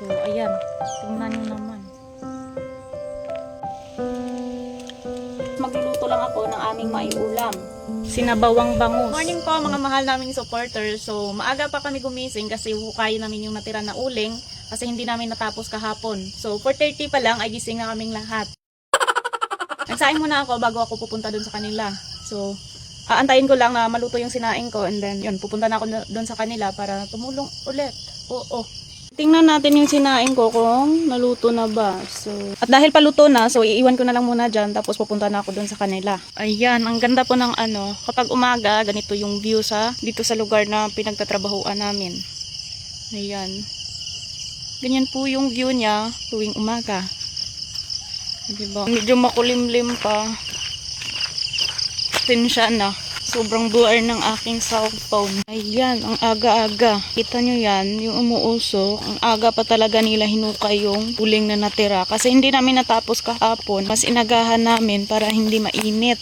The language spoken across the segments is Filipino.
So, ayan. Tingnan nyo naman. Magluluto lang ako ng aming maiulam. Sinabawang bangus. Morning po mga mahal naming supporters. So, maaga pa kami gumising kasi hukay namin yung natira na uling kasi hindi namin natapos kahapon. So, 4.30 pa lang ay gising na kaming lahat. Nagsaing muna ako bago ako pupunta dun sa kanila. So, aantayin ko lang na maluto yung sinaing ko and then yun, pupunta na ako dun sa kanila para tumulong ulit. Oo. Tingnan natin yung sinaing ko kung naluto na ba. So, at dahil paluto na, so iiwan ko na lang muna dyan tapos pupunta na ako dun sa kanila. Ayan, ang ganda po ng ano, kapag umaga, ganito yung view sa dito sa lugar na pinagtatrabahuan namin. Ayan. Ganyan po yung view niya tuwing umaga. Diba? Medyo makulimlim pa. Tensya na. Sobrang blur ng aking cellphone. Ayan, ang aga-aga. Kita nyo yan, yung umuusok. Ang aga pa talaga nila hinukay yung uling na natira. Kasi hindi namin natapos kahapon. Mas inagahan namin para hindi mainit.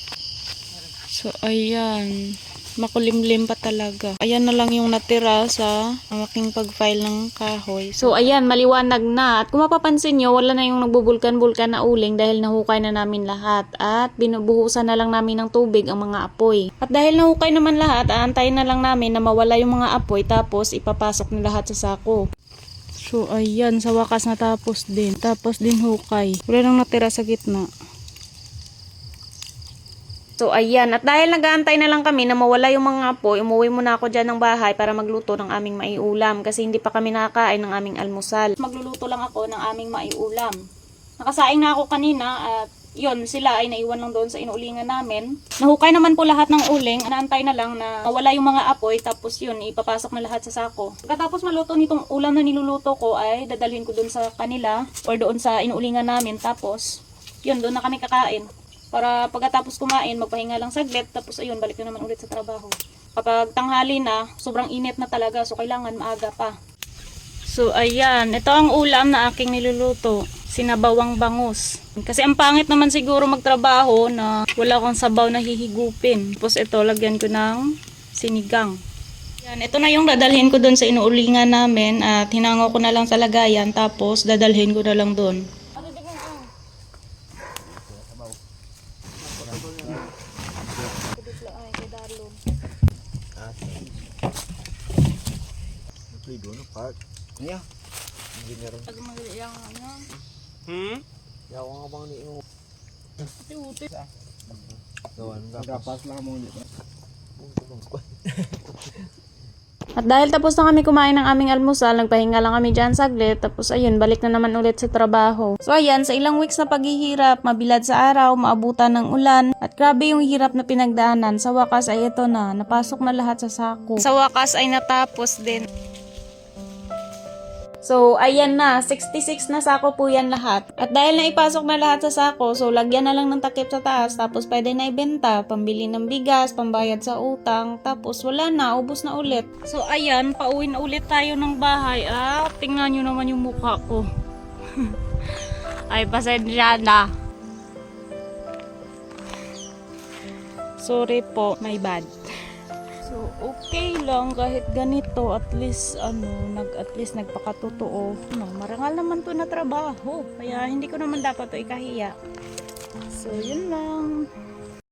So, ayan. Makulimlim pa talaga. Ayan na lang yung natira sa aking pag-file ng kahoy. So, ayan, maliwanag na. At kung mapapansin nyo, wala na yung nagbubulkan-bulkan na uling dahil nahukay na namin lahat. At binubuhusan na lang namin ng tubig ang mga apoy. At dahil nahukay naman lahat, aantayin na lang namin na mawala yung mga apoy tapos ipapasok na lahat sa sako. So, ayan, sa wakas natapos din. Tapos din hukay. Wala nang natira sa gitna. So, ayan. At dahil nag-aantay na lang kami na mawala yung mga apoy, umuwi muna ako dyan ng bahay para magluto ng aming maiulam kasi hindi pa kami nakakain ng aming almusal. Magluluto lang ako ng aming maiulam. Nakasaing na ako kanina at yun, sila ay naiwan lang doon sa inuulingan namin. Nahukay naman po lahat ng uling. Naantay na lang na mawala yung mga apoy tapos yun, ipapasok na lahat sa sako. Pagkatapos maluto nitong ulam na niluluto ko ay dadalhin ko doon sa kanila or doon sa inuulingan namin tapos yun, doon na kami kakain. Para pagkatapos kumain, magpahinga lang saglit, tapos ayun, balik na naman ulit sa trabaho. Kapag tanghali na, sobrang init na talaga, so kailangan maaga pa. So ayan, ito ang ulam na aking niluluto. Sinabawang bangus. Kasi ang pangit naman siguro magtrabaho na wala kang sabaw na hihigupin. Tapos ito, lagyan ko ng sinigang. Yan, ito na yung dadalhin ko doon sa inuulingan namin at hinango ko na lang sa lagayan tapos dadalhin ko na lang doon. Play doon, park. Niya. Hindi na rin. Hmm? Yawa nga bang ni mo. Uti-uti. Gawan ka. Kapas lang mo nito. At dahil tapos na kami kumain ng aming almusal, nagpahinga lang kami dyan saglit, tapos ayun, balik na naman ulit sa trabaho. So ayan, sa ilang weeks na paghihirap, mabilad sa araw, maabutan ng ulan, at grabe yung hirap na pinagdaanan, sa wakas ay ito na, napasok na lahat sa sako. Sa wakas ay natapos din. So, ayan na. 66 na sako po yan lahat. At dahil naipasok na lahat sa sako, so lagyan na lang ng takip sa taas, tapos pwede na ibenta, pambili ng bigas, pambayad sa utang, tapos wala na, ubos na ulit. So, ayan, pauwi na ulit tayo ng bahay. Ah, tingnan nyo naman yung mukha ko. Ay, pasensya na. Sorry po, my bad. So, okay lang kahit ganito, at least, ano, nag, at least nagpakatotoo. No, marangal naman to na trabaho, kaya hindi ko naman dapat to ikahiya. So, yun lang.